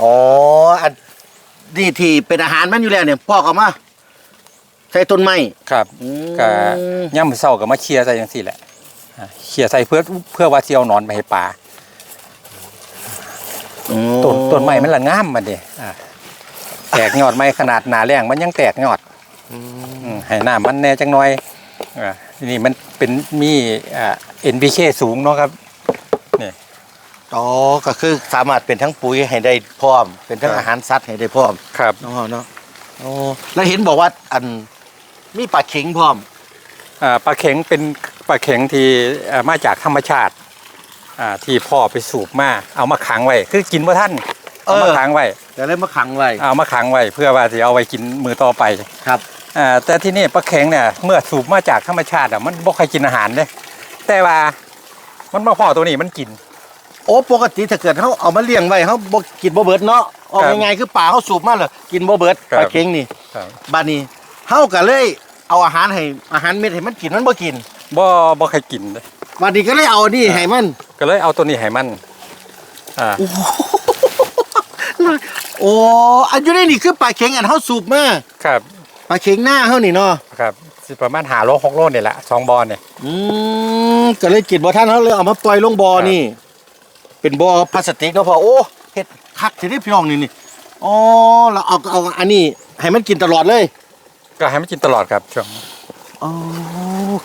อ๋ออันนี่ที่เป็นอาหารมันอยู่แล้วเนี่ยพ่อก็มาใส่ต้นไม้ครับอืมก็ย่ำเศร้าก็มาเคลียร์ใส่จังซี่แหละอ่าเคลียร์ใส่เพื่อเพื่อว่าสิเอาหนอนไปให้ปลาอืมต้นต้นไม้มันละงามมันดิอ่าแตกยอดไม้ขนาดหนาแรงมันยังแตกยอดอืมอืมให้น้ำมันแน่จังหน่อยอ่าทีนี่มันเป็นมีอ่า NPK สูงเนาะครับ อ๋อก็คือสามารถเป็นทั้งปุ๋ยให้ได้พร้อม เป็นทั้งครับอาหารสัตว์ให้ได้พร้อมครับเนาะเนาะโอ้แล้วเห็นบอกว่าอันมีปลาเข็งพร้อมอ่าปลาเข็งเป็นปลาเข็งที่อ่ามาจากธรรมชาติอ่าที่พ่อไปสูบมาเอามาขังไว้ คือกินว่าท่านเอามาขังไว้ แต่เลยมาขังไว้เอามาขังไว้ เพื่อว่าจะเอาไว้กินมือต่อไปครับอ่าแต่ที่นี่ปลาเข็งเนี่ยเมื่อสูบมาจากธรรมชาติอะมันบ่ค่อยกินอาหารเลยแต่ว่ามันมาพ่อตัวนี้มันกิน โอ้ปกติถ้าเกิดเขาเอามาเลี้ยงไว้เขาบ่กินบ่เบิดเนาะออกครับง่ายๆคือปลาเขาสูบมาเลยกินบ่เบิดครับ ปลาเข็งนี่ครับบาดนี้เฮาก็เลยเอาอาหารให้อาหารเม็ดให้มันกินมันบ่กินบ่บ่เคยกินเลยบาดนี้ก็เลยเอาอันนี่ให้มัน ก็เลยเอาตัวนี้ให้มันอ่าโอ้อันอยู่ในนี่คือปลาเข็งอันเฮาสูบมาครับปลาเข็งหน้าเฮานี่เนาะครับสิประมาณหาโลหกโลนี่แหละสองบอลเนี่ย อืมก็เลยกินบ่ทันเฮาเลยเอามาปล่อยลงบ่อครับนี่ เป็นบ่อพลาสติกเนาะพ่อโอ้เฮ็ดคักสิได้พี่น้องนี่นี่อ๋อแล้วเอาเอาอันนี้ให้มันกินตลอดเลยก็ให้มันกินตลอดครับช่วงอ๋อ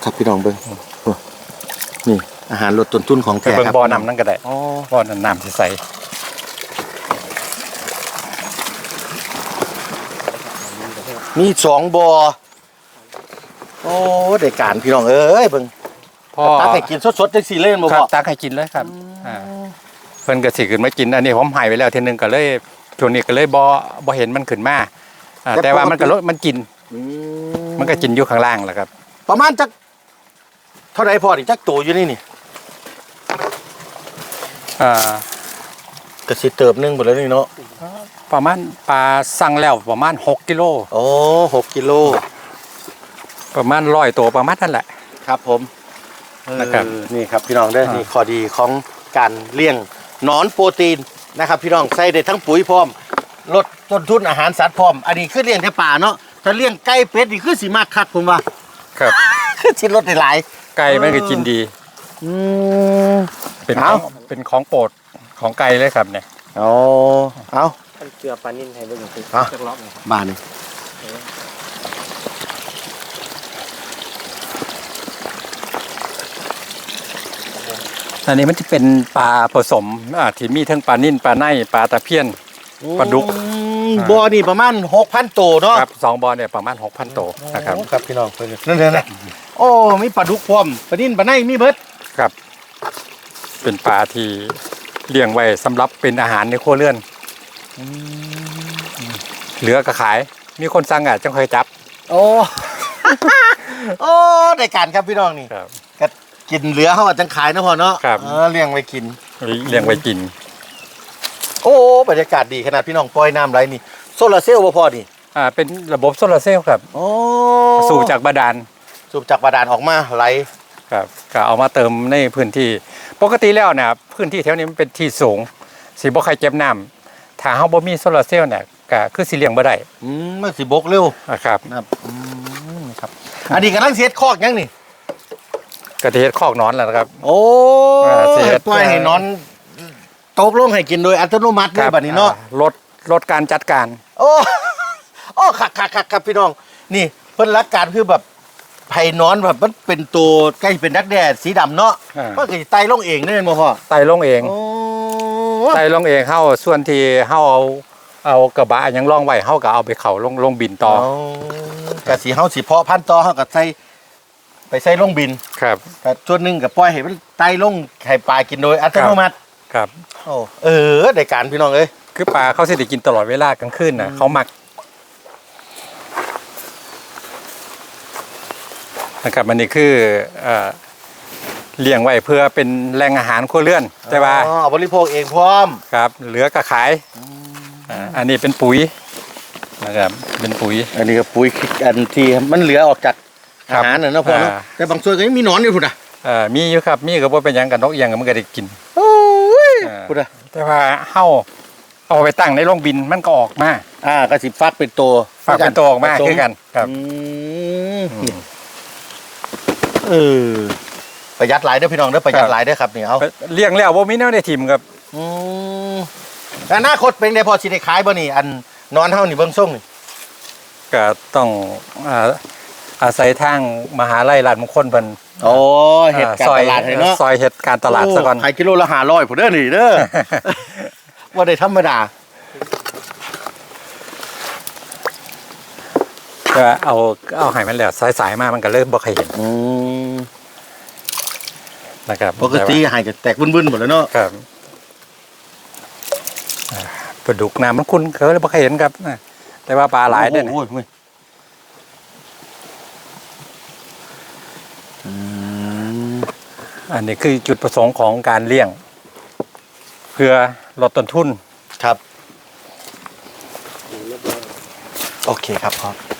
ครับพี่น้องเบิ่งนี่อาหารลดต้นทุนของไปแท้เบิ่งครับบ่อน้ำนั่นก็ได้อ๋อบ่อน้ำน้ำใสมีสองบ่อโอ้ได้การพี่น้องเอ้ยเบิ่งๆพ่อตักให้กินสดๆจังซี่เลยบ่ครัพ่บอตักให้กินเลยครับอ่า เพิ่นก็สิขึ้นมากินอันนี้ผมใหายไปแล้วเทีนึงก็เลยช่วงนี้ก็เลยบ่บ่เห็นมันขึ้นมาอ่าแต่ว่ามันก็ลดมันกิน อืมันก็กินอยู่ข้างล่างแหละครับ ประมาณจักเท่าไหร่พ่อนี่จักตัวอยู่นี่นี่อ่าก็สิเติบหนึงบ่แล้วนี่เนาะประมาณปลาสั่งแล้วประมาณ 6กิโลโอ้หกกิโลประมาณ100ตัวประมาณนั่นแหละ ครับผมนะครับเออนี่ครับพี่น้องเด้ออ่านี่ นี่ข้อดีของการเลี้ยง หนอนโปรตีนนะครับ พี่น้องใส่ได้ทั้งปุ๋ยพร้อมลดต้นทุนอาหารสัตว์พร้อม อันนี้คือเลี้ยงแต่ป่าเนาะถ้าเลี้ยงไก่เป็ดนี่คือสิมากคักผมว่า ครับ คือสิลดได้หลายไก่มันก็กินดี อืม เป็นขเอาองเป็นของโปรดของไก่เลยครับเนี่ย เอาเอามันเกลือปลานิ่นให้เบิ่งสิเอาจักรอบเลยครับบ้านนี่ อันนี้มันจะเป็นปลาผสมอ่าที่มีทั้งปลานิ่นปลาในปลาตะเพียน ปลาดุกอืมบ่อนี่ประมาณ6,000ตัวเนาะครับสองบอลเนี่ยประมาณ6,000ตัวนะครับ โอ้ครับพี่น้องเพิ่นนั่นนั่นนั่นโอ้มีปลาดุกพร้อมปลานิ่นปลาในมีเบิดครับ เป็นปลาที่เลี้ยงไว้สำหรับเป็นอาหารในครัวเรือน เหลือก็ขาย มีคนสั่งอะจังเคยจับ โอ้ โอ้ได้การครับพี่น้องนี่ ครับ ก็กินเหลือเขาอาจจะขายนะพ่อเนาะครับ เออเลี้ยงไว้กิน เลี้ยงไว้กิน โอ้บรรยากาศดีขนาดพี่น้องปล่อยน้ำไหลนี่โซลาร์เซลล์บ่พอนี่อ่าเป็นระบบโซลาร์เซลล์ครับ โอ้สูบจากบาดาลสูบจากบาดาลออกมาไหลครับก็เอามาเติมในพื้นที่ ปกติแล้วเนี่ยพื้นที่แถวนี้มันเป็นที่สูงสิบ่ใครเจ็บน้ำถ้าเฮาบ่มีโซลาร์เซลล์เนี่ยก็คือสิเลี้ยงบ่ได้อืมมันสิบกเร็วนะครับนะครับอืมครับ อันนี้กำลังเสียดคอกยังนี่ ก็จะเฮ็ดคอกนอนแล้วนะครับ โอ้อ่าเสียดปล่อยให้นอนตกลงให้กินโดยอัตโนมัติเลยบัดนี้เนาะ อ่ลดลดการจัดการ โอ้ โอ้คักคักคักครับพี่น้อง นี่เพิ่นรักการคือแบบไผ่นอนแบบมันเป็นตัวใกล้เป็นดักแด้สีดำเนาะอ่าก็คือไตลงเองนี่นบ่พ่อไต่ลงเองโอ้ไต่ลงเองเฮาส่วนที่เฮาเอาเอากระบะหยังร่องไว้เฮาก็เอาไปเข้าลงลงบินต่อ เอากะสีเฮาสิเพาะพันธุ์ต่อเฮาก็ใส่ ไปใส่ลงบินครับ แต่ส่วนหนึงก็ปล่อยให้มันไตลงให้ปลากินโดยอัตโนมัติครับ โอ้เออได้การพี่น้องเอ้ยคือปลาเขาสิได้กินตลอดเวลากลางคืนน่ะเขามักนะครับอันนี้คือเอ่อเลี้ยงไว้เพื่อเป็นแหล่งอาหารครัวเรือนแต่ว่าอ๋อบริโภคเองพร้อมครับ เหลือก็ขายอ่าอันนี้เป็นปุ๋ยนะครับเป็นปุ๋ย อันนี้ก็ปุ๋ยอันที่มันเหลือออกจากครั อาบหารน่ะเนาะพ่อเนาะอ่าแต่บางส่วนก็ยังมีหนอนอยู่พุ่นน่ะเอ่อมีอยู่ครับมีก็บ่เป็นหยังกับนกเอียงก็มันก็ได้กินโอ้ยอ่าพุ่นน่ะแต่ว่าเฮาเอาไปตั้งในโรงบินมันก็ออกมาอ่ากระสิฟักเป็นตัวฝากเป็นตัวออกมาผสคือกันครับอืมเออประหยัดหลายเด้อพี่น้องเด้อประหยัดหลายเด้อครับนี่เอาเลี้ยงแล้วบ่มีแนวได้ทิมครับอืมอนาคตเป็นได้พอสิได้ขายบ่นี่อันนอนเฮานี่เบิ่งส่งนี่ก็ต้องอ่า อาศัยทางมหาลัยราชมงคลเพิ่นโอ้เฮ็ดการซอยตลาดให้เนาะซอยเฮ็ดการตลาดซะก่อนโขายกิโลละ500พุ่นเด้อนี่เด้อบ่ได้ธรรมดาก็เอาเอาให้มันแล้วสายๆมามันก็เริ่มบ่เคยเห็นอืมนะครับปกติหายจะแตกบึ้นๆหมดแล้วเนาะครับอ่าปลาดุกน้ำมันคุ้นเคยเลยบ่เคยเห็นครับนะแต่ว่าปลาหลายเนี่ยนะโอ้โอันนี้คือจุดประสงค์ของการเลี้ยง เพื่อลดต้นทุนครับ โอเคครับพ่อ